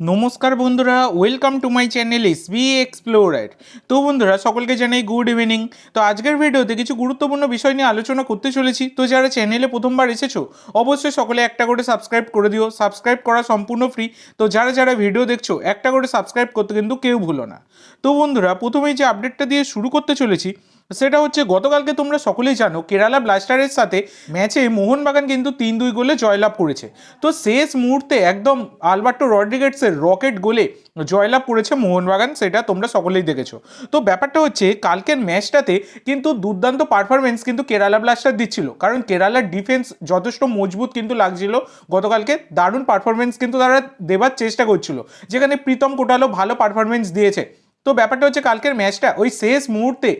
নমস্কার বন্ধুরা welcome to my channel S B explorer তো বন্ধুরা, সকলকে জানাই গুড ইভিনিং তো আজকের ভিডিওতে কিছু গুরুত্বপূর্ণ বিষয় নিয়ে আলোচনা করতে চলেছি। তো যারা চ্যানেলে প্রথমবার এসেছ, অবশ্যই সকলে একটা করে সাবস্ক্রাইব করে দিও। সাবস্ক্রাইব করা সম্পূর্ণ ফ্রি তো যারা যারা ভিডিও দেখছ, একটা করে সাবস্ক্রাইব করতে কিন্তু কেউ ভুলো না। তো বন্ধুরা, প্রথমেই যে আপডেটটা দিয়ে শুরু করতে চলেছি সেটা হচ্ছে, গতকালকে তোমরা সকলেই জানো, কেরালা ব্লাস্টারের সাথে ম্যাচে মোহনবাগান কিন্তু তিন দুই গোলে জয়লাভ করেছে। তো শেষ মুহূর্তে একদম আলবার্টো রড্রিগেটসের রকেট গোলে জয়লাভ করেছে মোহনবাগান, সেটা তোমরা সকলেই দেখেছ। তো ব্যাপারটা হচ্ছে, কালকের ম্যাচটাতে কিন্তু দুর্দান্ত পারফরমেন্স কিন্তু কেরালা ব্লাস্টার দিচ্ছিল। কারণ কেরালার ডিফেন্স যথেষ্ট মজবুত কিন্তু লাগছিল। গতকালকে দারুণ পারফরমেন্স কিন্তু তারা দেবার চেষ্টা করছিল। যেখানে প্রীতম কোটালো ভালো পারফরমেন্স দিয়েছে। তো ব্যাপারটা হচ্ছে কালকের ম্যাচটা ওই শেষ মুহূর্তে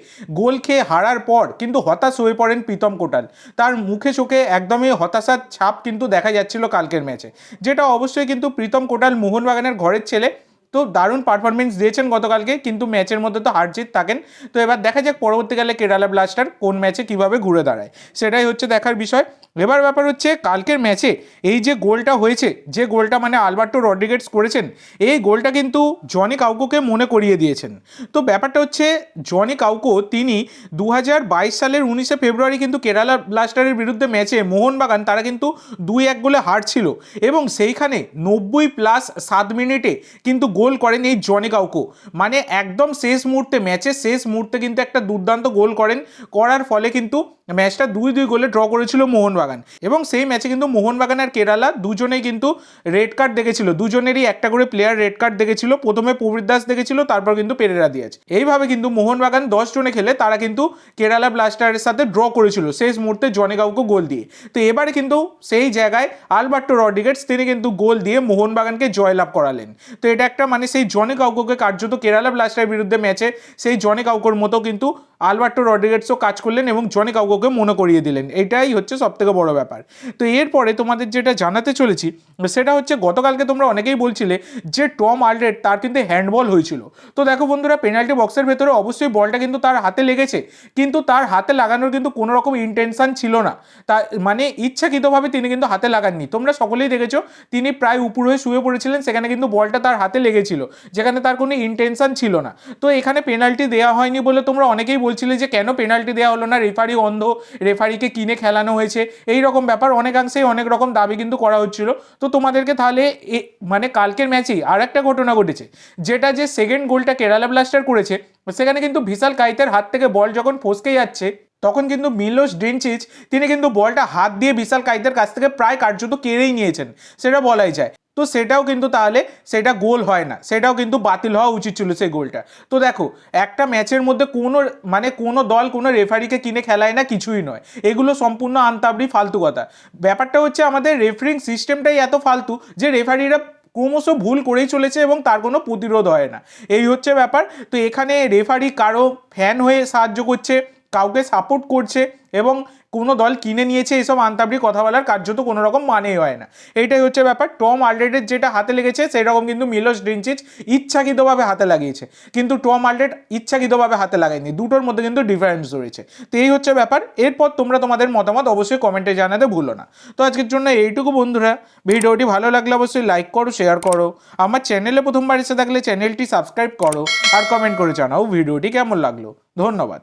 গোল খেয়ে হারার পর কিন্তু হতাশ হয়ে পড়েন প্রীতম কোটাল। তার মুখে চোখে একদমই হতাশার ছাপ কিন্তু দেখা যাচ্ছিল কালকের ম্যাচে। যেটা অবশ্যই কিন্তু প্রীতম কোটাল মোহনবাগানের ঘরের ছেলে। তো দারুণ পারফরমেন্স দিয়েছেন গতকালকে, কিন্তু ম্যাচের মধ্যে তো হার জিত থাকেন। তো এবার দেখা যাক পরবর্তীকালে কেরালা ব্লাস্টার কোন ম্যাচে কীভাবে ঘুরে দাঁড়ায়। সেটাই হচ্ছে দেখার বিষয়। এবার ব্যাপার হচ্ছে, কালকের ম্যাচে এই যে গোলটা হয়েছে, যে গোলটা মানে আলবার্টো রড্রিগেটস করেছেন, এই গোলটা কিন্তু জনি কাউকোকে মনে করিয়ে দিয়েছেন। তো ব্যাপারটা হচ্ছে, জনি কাউকো তিনি দু হাজার বাইশ সালের উনিশে ফেব্রুয়ারি কিন্তু কেরালা ব্লাস্টারের বিরুদ্ধে ম্যাচে মোহনবাগান, তারা কিন্তু দুই এক গোলে হারছিল এবং সেইখানে নব্বই প্লাস সাত মিনিটে কিন্তু গোল করেন এই জনি কাউকো। মানে একদম শেষ মুহূর্তে ম্যাচের শেষ মুহূর্তে কিন্তু একটা দুর্দান্ত গোল করেন, করার ফলে কিন্তু ম্যাচটা দুই দুই গোলে ড্র করেছিল মোহনবাগান। এবং সেই ম্যাচে কিন্তু মোহনবাগান আর কেরালা দুজনেই কিন্তু রেড কার্ড দেখেছিল। দুজনেরই একটা করে প্লেয়ার রেড কার্ড দেখেছিল। প্রথমে প্রবীর দাস দেখেছিল, তারপর কিন্তু পেরেরা দিয়েছে। এইভাবে কিন্তু মোহনবাগান দশ জনে খেলে তারা কিন্তু কেরালা ব্লাস্টারের সাথে ড্র করেছিল। শেষ মুহূর্তে জনেগাঁওকে গোল দিয়ে। তো এবারে কিন্তু সেই জায়গায় আলবার্টো রডিগেটস তিনি কিন্তু গোল দিয়ে মোহনবাগানকে জয়লাভ করালেন। তো এটা একটা মানে সেই জনে কাউকে কার্যত কেরালা ব্লাস্টারের বিরুদ্ধে ম্যাচে সেই জনে কাউকোর মতো কিন্তু আলবার্টো রডিগেটসও কাজ করলেন এবং জনে কাউকোকে মনে করিয়ে দিলেন। এটাই হচ্ছে সব থেকে বড় ব্যাপার। তো এরপরে তোমাদের যেটা জানাতে চলেছি, সেটা হচ্ছে গতকালকে তোমরা অনেকেই বলছিলে যে টম আলরেড তার কিন্তু হ্যান্ডবল হয়েছিল। তো দেখো বন্ধুরা, পেনাল্টি বক্সের ভেতরে অবশ্যই বলটা কিন্তু তার হাতে লেগেছে। কিন্তু তার হাতে লাগানোর কিন্তু কোনো রকম ইন্টেনশন ছিল না। তা মানে ইচ্ছাকৃতভাবে তিনি কিন্তু হাতে লাগাননি। তোমরা সকলেই দেখেছ, তিনি প্রায় উপর হয়ে শুয়ে পড়েছিলেন, সেখানে কিন্তু বলটা তার হাতে লেগেছিল। যেখানে তার কোনো ইন্টেনশন ছিল না। তো এখানে পেনাল্টি দেওয়া হয়নি বলে তোমরা অনেকেই বলছিলে যে কেন পেনাল্টি দেওয়া হলো না রেফারি অন্ধ রেফারিকে কিনে খেলানো হয়েছে। এই রকম ব্যাপার অনেকাংশেই অনেক রকম দাবি কিন্তু করা হচ্ছিল। তো তোমাদেরকে তাহলে মানে কালকের ম্যাচেই আর একটা ঘটনা ঘটেছে, যেটা যে সেকেন্ড গোলটা কেরালা ব্লাস্টার করেছে, সেখানে কিন্তু ভিশাল কাইতের হাত থেকে বল যখন ফসকে যাচ্ছে, তখন কিন্তু মিলোস ড্রিনচিচ, তিনি কিন্তু বলটা হাত দিয়ে বিশাল কাইতের কাছ থেকে প্রায় কার্যত কেড়েই নিয়েছেন। সেটা বলাই যায়। তো সেটাও কিন্তু তাহলে সেটা গোল হয় না। সেটাও কিন্তু বাতিল হওয়া উচিত ছিল সেই গোলটা। তো দেখো, একটা ম্যাচের মধ্যে কোনো মানে কোনো দল কোনো রেফারিকে কিনে খেলায় না কিছুই নয়। এগুলো সম্পূর্ণ আন্তাবড়ি ফালতু কথা। ব্যাপারটা হচ্ছে আমাদের রেফারিং সিস্টেমটাই এত ফালতু যে রেফারিরা ক্রমশ ভুল করেই চলেছে এবং তার কোনো প্রতিরোধ হয় না। এই হচ্ছে ব্যাপার। তো এখানে রেফারি কারও ফ্যান হয়ে সাহায্য করছে কাউকে সাপোর্ট করছে এবং কোনো দল কিনে নিয়েছে এসব আন্তাবড়ি কথা বলার কার্যত কোনো রকম মানেই হয় না। এইটাই হচ্ছে ব্যাপার। টম আলরেডের যেটা হাতে লেগেছে সেরকম কিন্তু মিলোস ড্রিনচিচ ইচ্ছাকৃতভাবে হাতে লাগিয়েছে। কিন্তু টম আলরেড ইচ্ছাকৃতভাবে হাতে লাগায়নি। দুটোর মধ্যে কিন্তু ডিফারেন্স রয়েছে। তো এই হচ্ছে ব্যাপার। এরপর তোমরা তোমাদের মতামত অবশ্যই কমেন্টে জানাতে ভুলো না। তো আজকের জন্য এইটুকু বন্ধুরা। ভিডিওটি ভালো লাগলে অবশ্যই লাইক করো শেয়ার করো। আমার চ্যানেলে প্রথমবার এসে থাকলে চ্যানেলটি সাবস্ক্রাইব করো আর কমেন্ট করে জানাও ভিডিওটি কেমন লাগল। ধন্যবাদ।